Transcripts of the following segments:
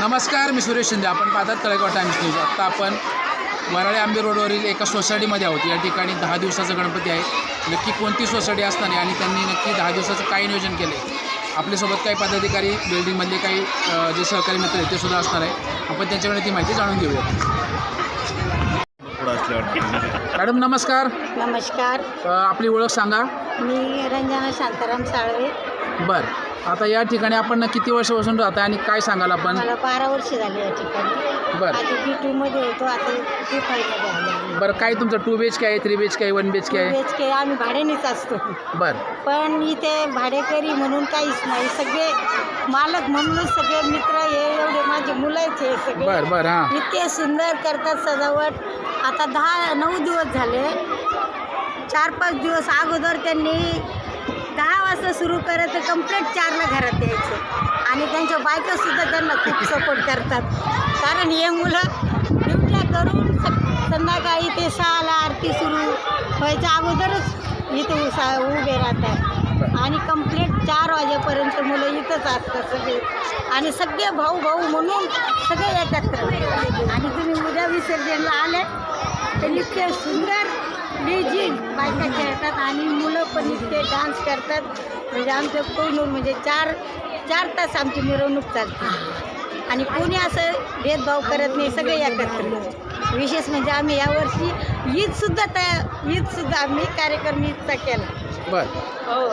नमस्कार मी सुरेश शिंदे. आपण पाहतात तळेगाव टाइम्स न्यूज आत्ता आपण वराळे आंबे रोडवरील एका सोसायटीमध्ये आहोत. या ठिकाणी दहा दिवसाचा गणपती आहे. नक्की कोणती सोसायटी असताना आणि त्यांनी नक्की दहा दिवसाचं काय नियोजन केलं आहे आपल्यासोबत काही पदाधिकारी बिल्डिंगमधले काही जे सहकारी मित्र आहेत ते सुद्धा असणार आहे. आपण त्यांच्याकडे ती माहिती जाणून घेऊया. मॅडम नमस्कार. नमस्कार. आपली ओळख सांगा. मी रंजना शांताराम साळवे. बरं. आता या ठिकाणी आपण किती वर्षापासून राहता आणि काय सांगाल आपण? मला बारा वर्ष झाली या ठिकाणी. बरं. आधी बी टूमध्ये होतो आता बी फायमध्ये आलो बरं काय तुमचं टू बी एच के आहे थ्री बी एच के आहे वन बी एच के आहे? एच के आम्ही भाड्यानेच असतो. बरं. पण इथे भाडेकरी म्हणून काहीच नाही. सगळे मालक म्हणूनच सगळे मित्र हे एवढे माझे मुलंच हे सगळे. बरं बरं हां. इतके सुंदर करतात सजावट. आता दहा नऊ दिवस झाले. चार पाच दिवस अगोदर त्यांनी दहा वाजता सुरू करत तर कंप्लीट चारला घरात यायचं. आणि त्यांच्या बायकासुद्धा त्यांना खूप सपोर्ट करतात. कारण हे मुलं ड्युट्या करून स- संध्याकाळी ते सहाला आरती सुरू व्हायच्या अगोदरच इथे उसा उभे राहतात. आणि कंप्लीट चार वाजेपर्यंत मुलं इथंच असतात सगळे. आणि सगळे भाऊ भाऊ म्हणून सगळे एकत्र आणि तुम्ही उद्या विसर्जनला आले तर इतके सुंदर म्युझिक बायका खेळतात आणि मुलं पण इतके डान्स करतात. म्हणजे आमचं कोणूर म्हणजे चार चार तास आमची मिरवणूक चालते. आणि कोणी असं भेदभाव करत नाही सगळे एकत्र. विशेष म्हणजे आम्ही यावर्षी ईदसुद्धा तया ईदसुद्धा आम्ही कार्यक्रम ईदचा केला. बरं. हो.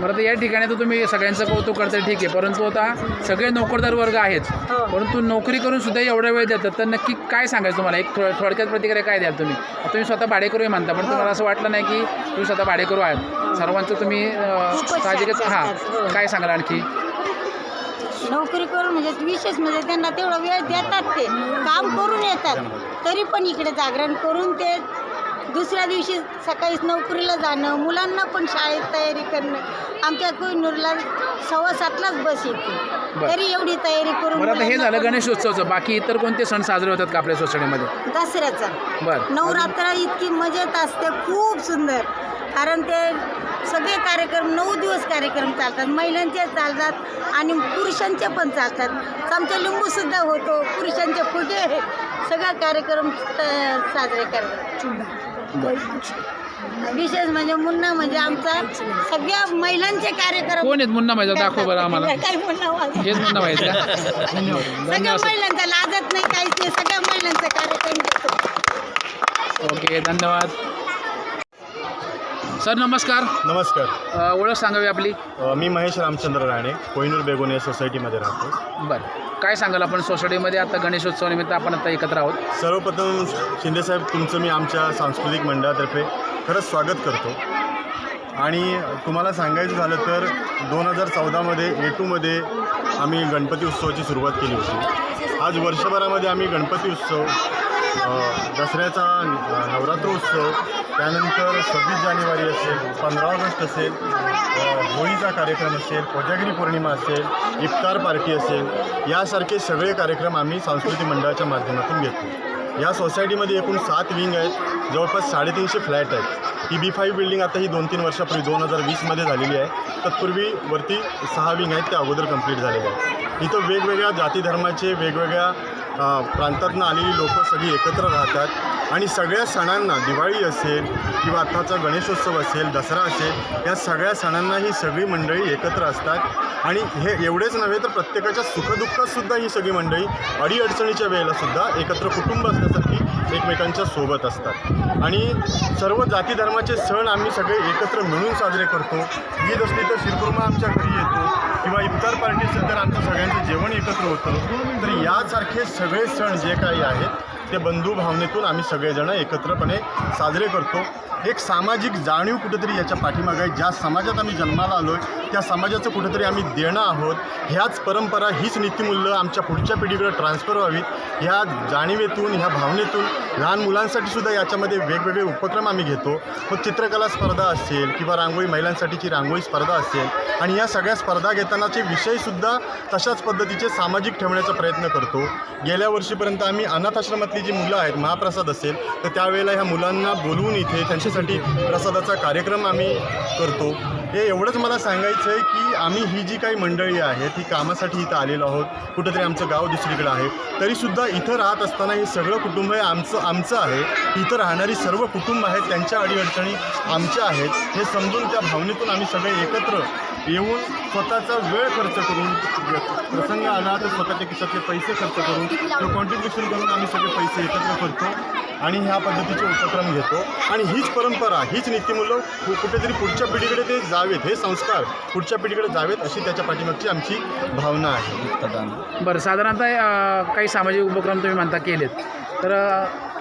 बरं तर या ठिकाणी तर तुम्ही सगळ्यांचं कौतुक करता ठीक आहे. परंतु आता सगळे नोकरदार वर्ग आहेत. हो. परंतु नोकरी करून सुद्धा एवढा वेळ देतात तर नक्की काय सांगायचं तुम्हाला? एक थो थोडक्यात प्रतिक्रिया काय द्याल तुम्ही? तुम्ही स्वतः भाडेकरू आहे म्हणता पण तुम्हाला असं वाटलं नाही की तुम्ही स्वतः भाडेकरू आहात. सर्वांचं तुम्ही अं, खूपच साहजिकच हां. हो. काय सांगाल आणखी? नोकरी करून म्हणजे विशेष म्हणजे त्यांना तेवढा वेळ देतात ते. काम करून येतात. तरी पण इकडे जागरण करून ते दुसऱ्या दिवशी सकाळीच नोकरीला जाणं मुलांना पण शाळेत तयारी करणं. आमच्या कोहिनूरला सव्वा सातलाच बस येते. तरी एवढी तयारी करून बरं आता हे झालं पण- गणेशोत्सवचं. बाकी इतर कोणते सण साजरे होतात का आपल्या सोसायटीमध्ये दसऱ्याचा. बरं. नवरात्र इतकी मजेत असते खूप सुंदर. कारण ते सगळे कार्यक्रम नऊ दिवस कार्यक्रम चालतात. महिलांचे चालतात आणि पुरुषांचे पण चालतात. आमच्या लिंबूसुद्धा होतो. पुरुषांचे फुगे सगळा कार्यक्रम साजरे करतात. विशेष म्हणजे मुन्ना म्हणजे आमचा सगळ्या महिलांचे कार्यक्रम. कोण आहेत मुन्ना माहिती दाखव बरं आम्हाला. काय मुन्ना. हेच मुन्ना माहिती सगळ्या धन्यवाद. महिलांचा लाजत नाही काहीच नाही. सगळ्या महिलांचा कार्यक्रम ओके धन्यवाद. सर नमस्कार. नमस्कार. अ, ओळख सांगावी आपली? अ, मी महेश रामचंद्र राणे कोहिनूर बेगोने सोसायटीमध्ये राहतो. बरं. काय सांगाल आपण? सोसायटीमध्ये आता गणेशोत्सवानिमित्त आपण आता एकत्र आहोत. सर्वप्रथम शिंदेसाहेब तुमचं मी आमच्या सांस्कृतिक मंडळातर्फे खरंच स्वागत करतो. आणि तुम्हाला सांगायचं झालं तर दोन हजार चौदामध्ये ए टूमध्ये आम्ही गणपती उत्सवाची सुरुवात केली होती. आज वर्षभरामध्ये आम्ही गणपती उत्सव दसऱ्याचा नवरात्र उत्सव त्यानंतर सव्वीस जानेवारी असेल पंधरा ऑगस्ट असेल होळीचा कार्यक्रम असेल कोजागिरी पौर्णिमा असेल इफ्तार पार्टी असेल यासारखे सगळे कार्यक्रम आम्ही सांस्कृतिक मंडळाच्या माध्यमातून घेतो. या सोसायटीमध्ये एकूण सात विंग आहेत जवळपास साडेतीनशे फ्लॅट आहेत. ही बी फाईव्ह बिल्डिंग आता ही दोन तीन वर्षापूर्वी दोन हजार वीसमध्ये झालेली आहे. तत्पूर्वी वरती सहा विंग आहेत त्या अगोदर कंप्लीट झालेल्या आहेत. इथं वेगवेगळ्या जाती धर्माचे वेगवेगळ्या प्रांतातनं आलेली लोकं सगळी एकत्र राहतात. आणि सगळ्या सणांना दिवाळी असेल किंवा आत्ताचा गणेशोत्सव असेल दसरा असेल या सगळ्या सणांना ही सगळी मंडळी एकत्र असतात. आणि हे एवढेच नव्हे तर प्रत्येकाच्या सुखदुःखातसुद्धा ही सगळी मंडळी अडीअडचणीच्या वेळेलासुद्धा एकत्र कुटुंब असण्यासाठी एकमेकांच्या सोबत असतात. आणि सर्व जाती धर्माचे सण आम्ही सगळे एकत्र मिळून साजरे करतो. ईद असली तर शिरकुर्मा आमच्या घरी येतो किंवा इफ्तार पार्टी असेल तर आमचं सगळ्यांचं जेवण एकत्र होतं. तर यासारखे सगळे सण जे काही आहेत ते बंधू भावनेतून आम्ही सगळेजण एकत्रपणे साजरे करतो. एक सामाजिक जाणीव कुठेतरी याच्या पाठीमागे आहे. ज्या समाजात आम्ही जन्माला आलो आहे त्या समाजाचं कुठेतरी आम्ही देणं आहोत. ह्याच परंपरा हीच नीतिमूल्य आमच्या पुढच्या पिढीकडे ट्रान्सफर व्हावीत. ह्या जाणीवेतून ह्या भावनेतून लहान मुलांसाठी सुद्धा याच्यामध्ये वेगवेगळे उपक्रम आम्ही घेतो. मग चित्रकला स्पर्धा असेल किंवा रांगोळी महिलांसाठीची रांगोळी स्पर्धा असेल आणि या सगळ्या स्पर्धा घेतानाचे विषयसुद्धा तशाच पद्धतीचे सामाजिक ठेवण्याचा प्रयत्न करतो. गेल्या वर्षीपर्यंत आम्ही अनाथाश्रमात आश्रमातली जी मुलं आहेत महाप्रसाद असेल तर त्यावेळेला ह्या मुलांना बोलवून इथे त्यांच्यासाठी प्रसादाचा कार्यक्रम आम्ही करतो. हे एवढंच मला सांगायचं आहे की आम्ही ही जी काही मंडळी आहेत ही कामासाठी इथं आलेलो आहोत कुठंतरी आमचं गाव दुसरीकडे आहे तरीसुद्धा इथं राहत असताना हे सगळं कुटुंब हे आमचं आमचं आहे. इथं राहणारी सर्व कुटुंब आहेत त्यांच्या अडीअडचणी आमच्या आहेत. हे समजून त्या भावनेतून आम्ही सगळे एकत्र येऊन स्वतःचा वेळ खर्च करून प्रसंग आला तर स्वतःच्या खिशातले पैसे खर्च करून किंवा कॉन्ट्रीब्युशन करून आम्ही सगळे पैसे एकत्र करतो आणि ह्या पद्धतीचे उपक्रम घेतो. आणि हीच परंपरा हीच नीतिमूल्य कुठेतरी पुढच्या पिढीकडे ते जावेत. हे संस्कार पुढच्या पिढीकडे जावेत अशी त्याच्या पाठीमागची आमची भावना आहे. बरं साधारणतः काही सामाजिक उपक्रम तुम्ही म्हणता केलेत. तर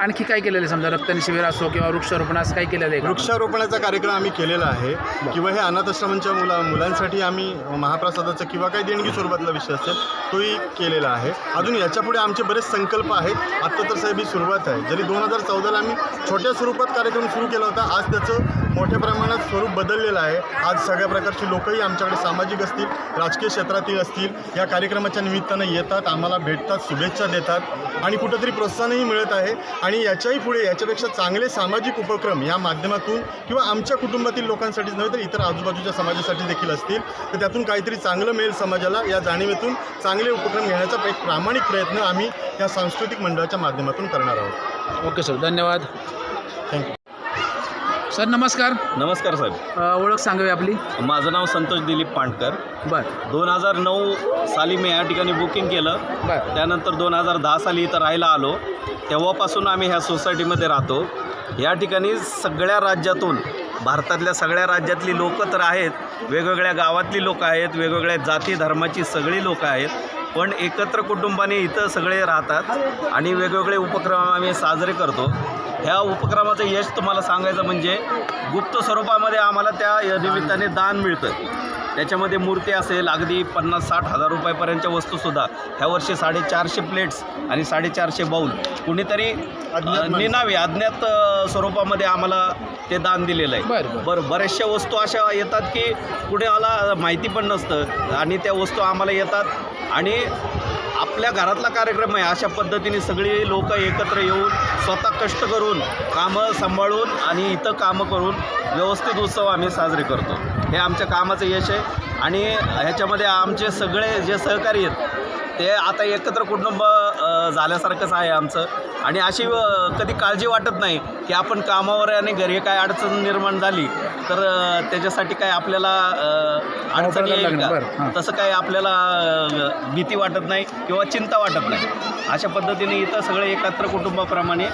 आणखी काय केलेलं आहे? समजा रक्तदान शिबिर असो किंवा वृक्षारोपण असं काही केलेलं आहे का? वृक्षारोपणाचा कार्यक्रम आम्ही केलेला आहे किंवा हे अनाथ आश्रमांच्या मुला मुलांसाठी आम्ही महाप्रसादाचा किंवा काही देणगी स्वरूपातला विषय असेल तोही केलेला आहे. अजून याच्यापुढे आमचे बरेच संकल्प आहेत. आत्ता तर साहेब ही सुरुवात आहे. जरी दोन हजार चौदाला आम्ही छोट्या स्वरूपात कार्यक्रम सुरू केला होता आज त्याचं मोठ्या प्रमाणात स्वरूप बदललेलं आहे. आज सगळ्या प्रकारची लोकही आमच्याकडे सामाजिक असतील राजकीय क्षेत्रातील असतील या कार्यक्रमाच्या निमित्तानं येतात आम्हाला भेटतात शुभेच्छा देतात आणि कुठंतरी प्रोत्साहनही मिळत आहे. आणि याच्याही पुढे याच्यापेक्षा चांगले सामाजिक उपक्रम या माध्यमातून किंवा आमच्या कुटुंबातील लोकांसाठीच नव्हे तर इतर आजूबाजूच्या समाजासाठी देखील असतील. तर त्यातून काहीतरी चांगलं मिळेल समाजाला. या जाणीवेतून चांगले उपक्रम घेण्याचा एक प्रामाणिक प्रयत्न आम्ही या सांस्कृतिक मंडळाच्या माध्यमातून करणार आहोत. ओके सर धन्यवाद. थँक्यू सर नमस्कार. नमस्कार साहेब. अं, ओळख सांगावी आपली? माझं नाव संतोष दिलीप पांडकर. बरं. दोन हजार नऊ साली मी या ठिकाणी बुकिंग केलं. बरं. त्यानंतर दोन हजार दहा साली इथं राहायला आलो. तेव्हापासून आम्ही ह्या सोसायटीमध्ये राहतो. या ठिकाणी सगळ्या राज्यातून भारतातल्या सगळ्या राज्यातली लोकं तर आहेत. वेगवेगळ्या गावातली लोकं आहेत. वेगवेगळ्या जाती धर्माची सगळी लोकं आहेत. पण एकत्र कुटुंबाने इथं सगळे राहतात आणि वेगवेगळे उपक्रम आम्ही साजरे करतो. ह्या उपक्रमाचं यश तुम्हाला सांगायचं म्हणजे गुप्त स्वरूपामध्ये आम्हाला त्या निमित्ताने दान मिळतं त्याच्यामध्ये मूर्ती असेल अगदी पन्नास साठ हजार रुपयापर्यंतच्या वस्तूसुद्धा ह्या वर्षी साडेचारशे प्लेट्स आणि साडेचारशे बाऊल कुणीतरी. निनावी अज्ञात स्वरूपामध्ये आम्हाला ते दान दिलेलं आहे. बरं. बऱ्याचशा वस्तू अशा येतात की कुणाला माहिती पण नसतं आणि त्या वस्तू आम्हाला येतात. आणि आपल्या घरातला कार्यक्रम आहे. अशा पद्धतीने सगळी लोक एकत्र येऊन स्वतः कष्ट करून कामं सांभाळून आणि इथं कामं करून व्यवस्थित उत्सव आम्ही साजरे करतो. हे आमच्या कामाचं यश आहे. आणि ह्याच्यामध्ये आमचे सगळे जे सहकारी आहेत ते आता एकत्र कुटुंब झाल्यासारखंच आहे आमचं. आणि अशी कधी काळजी वाटत नाही की आपण कामावर आणि घरी काय अडचण निर्माण झाली तर त्याच्यासाठी काय आपल्याला अडचण येईल का. तसं काय आपल्याला भीती वाटत नाही किंवा चिंता वाटत नाही. अशा पद्धतीने इथं सगळे एकत्र कुटुंबाप्रमाणे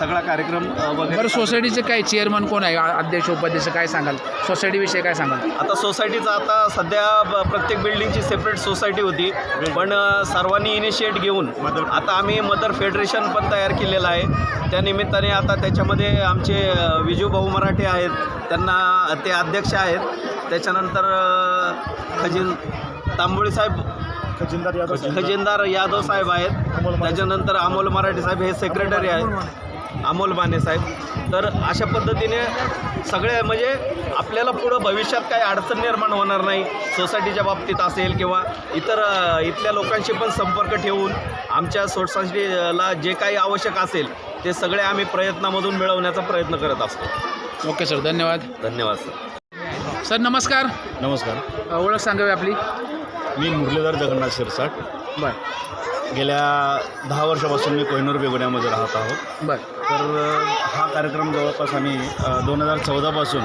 सगळा कार्यक्रम वगैरे सोसायटीचे काय चेअरमन कोण आहे? अध्यक्ष उपाध्यक्ष काय सांगाल? सोसायटीविषयी काय सांगाल? आता सोसायटीचं आता सध्या प्रत्येक बिल्डिंगची सेपरेट सोसायटी होती. पण सर्वांनी इनिशिएट घेऊन आता आम्ही मदर फेडरेशन पण तयार केलेलं आहे. त्या निमित्ताने आता त्याच्यामध्ये आमचे विजू भाऊ मराठे आहेत. त्यांना ते अध्यक्ष आहेत. त्याच्यानंतर खजिन तांबोळी साहेब खजिनदार यादव खजिनदार यादव साहेब आहेत. त्याच्यानंतर अमोल मराठे साहेब हे सेक्रेटरी आहेत. अमोल माने. साहेब. तर अशा पद्धतीने सगळे म्हणजे आपल्याला पुढं भविष्यात काही अडचण निर्माण होणार नाही. सोसायटीच्या बाबतीत असेल किंवा इतर इथल्या लोकांशी पण संपर्क ठेवून आमच्या सोसायटीला जे काही आवश्यक असेल ते सगळे आम्ही प्रयत्नामधून मिळवण्याचा प्रयत्न करत असतो. ओके सर धन्यवाद. धन्यवाद सर. सर नमस्कार. नमस्कार. अ, ओळख सांगावी आपली? मी मुरलीधर जगन्नाथ शिरसाट. बरं. गेल्या दहा वर्षापासून मी कोहिनूर बेगुड्यामध्ये राहत आहोत बरं. तर अ, हा कार्यक्रम जवळपास आम्ही दोन हजार चौदापासून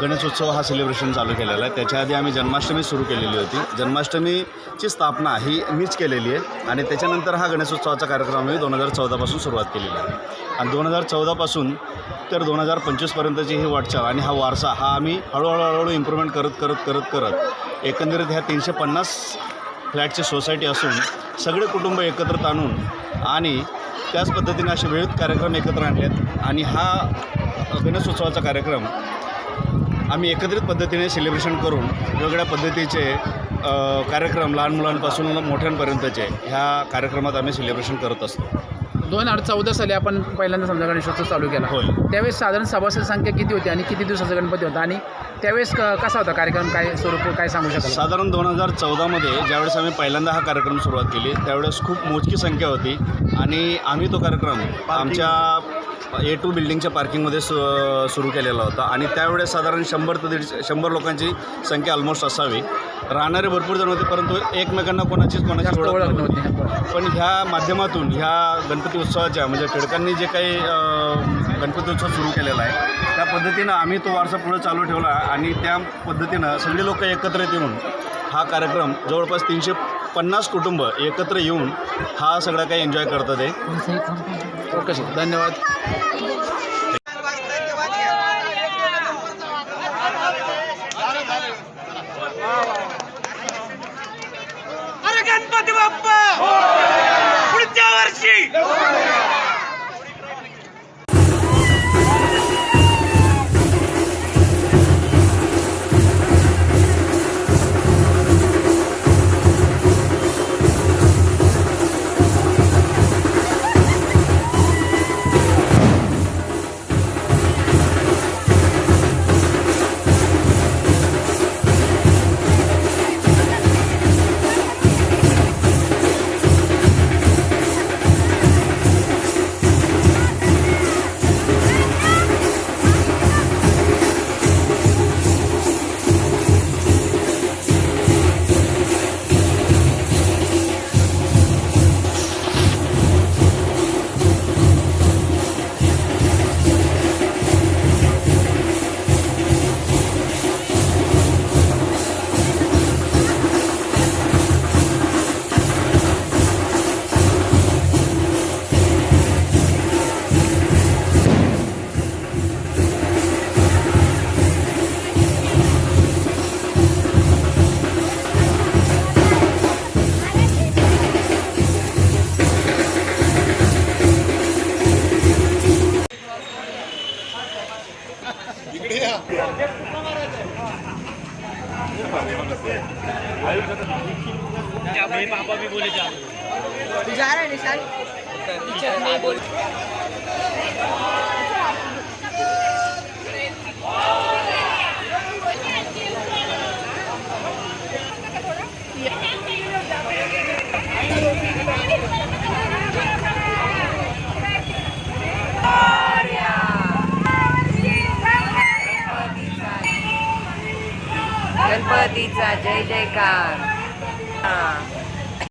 गणेशोत्सव हा सेलिब्रेशन चालू केलेला आहे. त्याच्या आधी आम्ही जन्माष्टमी सुरू केलेली होती. जन्माष्टमीची स्थापना ही मीच केलेली आहे आणि त्याच्यानंतर हा गणेशोत्सवाचा कार्यक्रम आम्ही दोन हजार चौदापासून सुरुवात केलेला आहे. आणि दोन हजार चौदापासून तर दोन हजार पंचवीसपर्यंतची ही वाटचाल आणि हा वारसा हा आम्ही हळूहळू हळूहळू इम्प्रूव्हमेंट करत करत करत करत एकंदरीत ह्या तीनशे पन्नास फ्लॅटची सोसायटी असून सगळे कुटुंब एकत्र आणून आणि त्याच पद्धतीने असे विविध कार्यक्रम एकत्र आणलेत. आणि हा गणेशोत्सवाचा कार्यक्रम आम्ही एकत्रित पद्धतीने सेलिब्रेशन करून वेगवेगळ्या पद्धतीचे कार्यक्रम लहान मुलांपासून मोठ्यांपर्यंतचे ह्या कार्यक्रमात आम्ही सेलिब्रेशन करत असतो दोन हजार चौदा साली आपण पहिल्यांदा समजा गणेशोत्सव चालू केला होय. त्यावेळेस साधारण सभासद संख्या किती होती आणि किती दिवसाचा गणपती होता आणि त्यावेळेस क- कसा होता कार्यक्रम? काय स्वरूप काय सांगू शकाल? साधारण दोन हजार चौदामध्ये ज्यावेळेस आम्ही पहिल्यांदा हा कार्यक्रम सुरुवात केली त्यावेळेस खूप मोजकी संख्या होती आणि आम्ही तो कार्यक्रम आमच्या ए टू बिल्डिंगच्या पार्किंगमध्ये सु सुरू केलेला होता आणि त्यावेळेस साधारण शंभर ते दीडशे शंभर लोकांची संख्या ऑलमोस्ट असावी. राहणारे भरपूर जण होते परंतु एकमेकांना कोणाचीच कोणाची ओळख नव्हती. पण ह्या माध्यमातून ह्या गणपती उत्सवाच्या म्हणजे टिळकांनी जे काही गणपती उत्सव सुरू केलेला आहे. त्या पद्धतीनं आम्ही तो वारसा पुढे चालू ठेवला आणि त्या पद्धतीनं सगळे लोक एकत्रित येऊन हा कार्यक्रम जवळपास तीनशे पन्नास कुटुंब एकत्र येऊन हा सगळा काही एन्जॉय करतात आहे ओके सर धन्यवाद. गणपतीचा जय जयकार हा